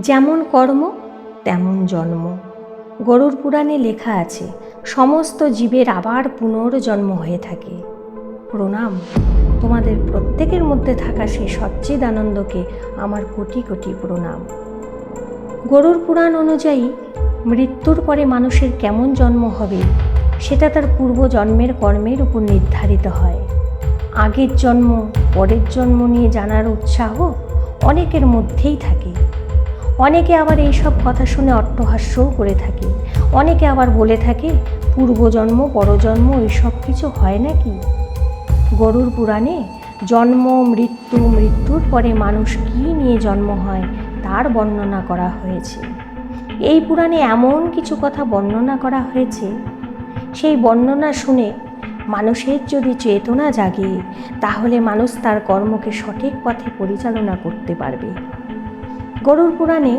যেমন কর্ম, তেমন জন্ম। গরুর পুরাণে লেখা আছে, সমস্ত জীবের আবার পুনর্জন্ম হয়ে থাকে। প্রণাম। তোমাদের প্রত্যেকের মধ্যে থাকা সেই সচ্চিদ আনন্দকে আমার কোটি কোটি প্রণাম। গরুর পুরাণ অনুযায়ী, মৃত্যুর পরে মানুষের কেমন জন্ম হবে, সেটা তার পূর্ব জন্মের কর্মের উপর নির্ধারিত হয়। আগের জন্ম, পরের জন্ম নিয়ে জানার উৎসাহ অনেকের মধ্যেই থাকে। অনেকে আবার এইসব কথা শুনে অট্টহাস্যও করে থাকে। অনেকে আবার বলে থাকে, পূর্বজন্ম, পরজন্ম, এইসব কিছু হয় নাকি? গরুর পুরাণে, জন্ম, মৃত্যু, মৃত্যুর পরে মানুষ কী নিয়ে জন্ম হয়, তার বর্ণনা করা হয়েছে। এই পুরাণে এমন কিছু কথা বর্ণনা করা হয়েছে। সেই বর্ণনা শুনে মানুষের যদি চেতনা জাগে, তাহলে মানুষ তার কর্মকে সঠিক পথে পরিচালনা করতে পারবে। গরুর পুরাণে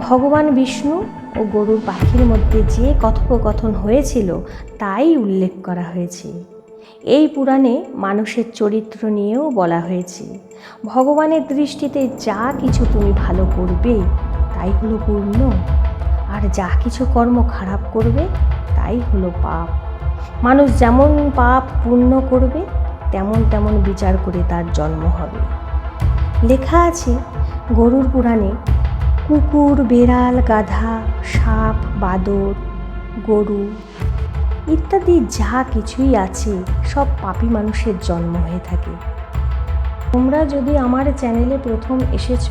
ভগবান বিষ্ণু ও গরুর পাখির মধ্যে যে কথোপকথন হয়েছিল, তাই উল্লেখ করা হয়েছে। এই পুরাণে মানুষের চরিত্র নিয়েও বলা হয়েছে, ভগবানের দৃষ্টিতে যা কিছু তুমি ভালো করবে, তাই হলো পূর্ণ। আর যা কিছু কর্ম খারাপ করবে, তাই হলো পাপ। মানুষ যেমন পাপ পূর্ণ করবে, তেমন তেমন বিচার করে তার জন্ম হবে। লেখা আছে, গরুর পুরাণে কুকুর, বেড়াল, গাধা, সাপ, বাদর, গরু ইত্যাদি যা কিছুই আছে, সব পাপি মানুষের জন্ম হয়ে থাকে। তোমরা যদি আমার চ্যানেলে প্রথম এসেছ,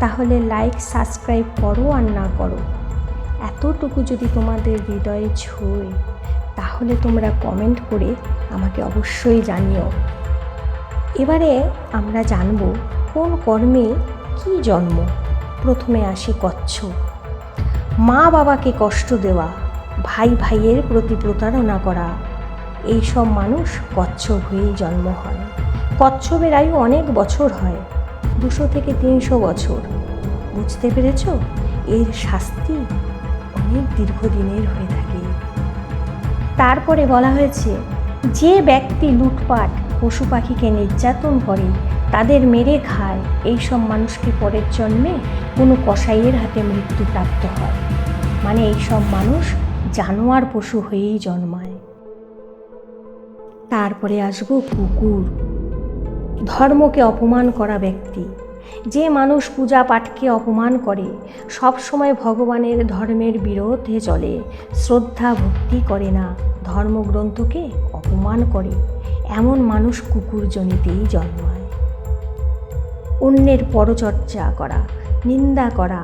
তাহলে লাইক, সাবস্ক্রাইব করো আর না করো। এতটুকু যদি তোমাদের হৃদয়ে ছোঁয়, তাহলে তোমরা কমেন্ট করে আমাকে অবশ্যই জানিও। এবারে আমরা জানব, কোন কর্মে কি জন্ম? প্রথমে আসি কচ্ছপ। মা বাবাকে কষ্ট দেওয়া, ভাই ভাইয়ের প্রতি প্রতারণা করা, এই সব মানুষ কচ্ছপ হয়েই জন্ম হয়। কচ্ছপের আয়ু অনেক বছর হয়, দুশো থেকে তিনশো বছর। বুঝতে পেরেছ? এর শাস্তি অনেক দীর্ঘদিনের হয়ে থাকে। তারপরে বলা হয়েছে, যে ব্যক্তি লুটপাট, পশু পাখিকে নির্যাতন করে তাদের মেরে খায়। এই এইসব মানুষকে পরের জন্মে কোনো কসাইয়ের হাতে মৃত্যু প্রাপ্ত হয়। মানে এইসব মানুষ জানোয়ার পশু হয়েই জন্মায়। তারপরে আসব কুকুর। ধর্মকে অপমান করা ব্যক্তি। যে মানুষ পূজা পাঠকে অপমান করে, সব সময় ভগবানের ধর্মের বিরোধে চলে। শ্রদ্ধা ভক্তি করে না, ধর্মগ্রন্থকে অপমান করে। এমন মানুষ কুকুর জনিতেই জন্মায়। অন্যের পরচর্চা করা, নিন্দা করা,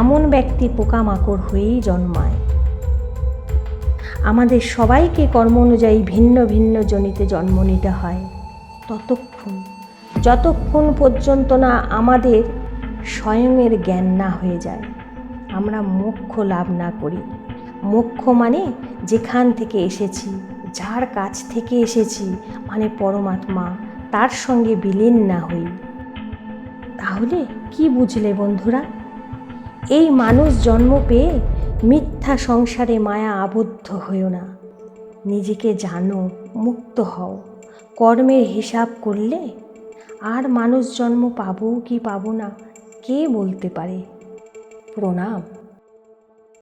এমন ব্যক্তি পোকামাকড় হয়েই জন্মায়। আমাদের সবাইকে কর্ম অনুযায়ী ভিন্ন ভিন্ন জনিতে জন্ম নিতে হয়। ততক্ষণ, যতক্ষণ পর্যন্ত না আমাদের স্বয়ংয়ের জ্ঞান না হয়ে যায়, আমরা মোক্ষ লাভ না করি। মোক্ষ মানে যেখান থেকে এসেছি, যার কাছ থেকে এসেছি মানে পরমাত্মা, তার সঙ্গে বিলীন না হই। তাহলে কি বুঝলে বন্ধুরা? এই মানুষ জন্ম পেয়ে মিথ্যা সংসারে মায়া আবদ্ধ হইও না। নিজেকে জানো, মুক্ত হও। কর্মের হিসাব করলে আর মানুষ জন্ম পাবো কি পাবো না, কে বলতে পারে? প্রণাম।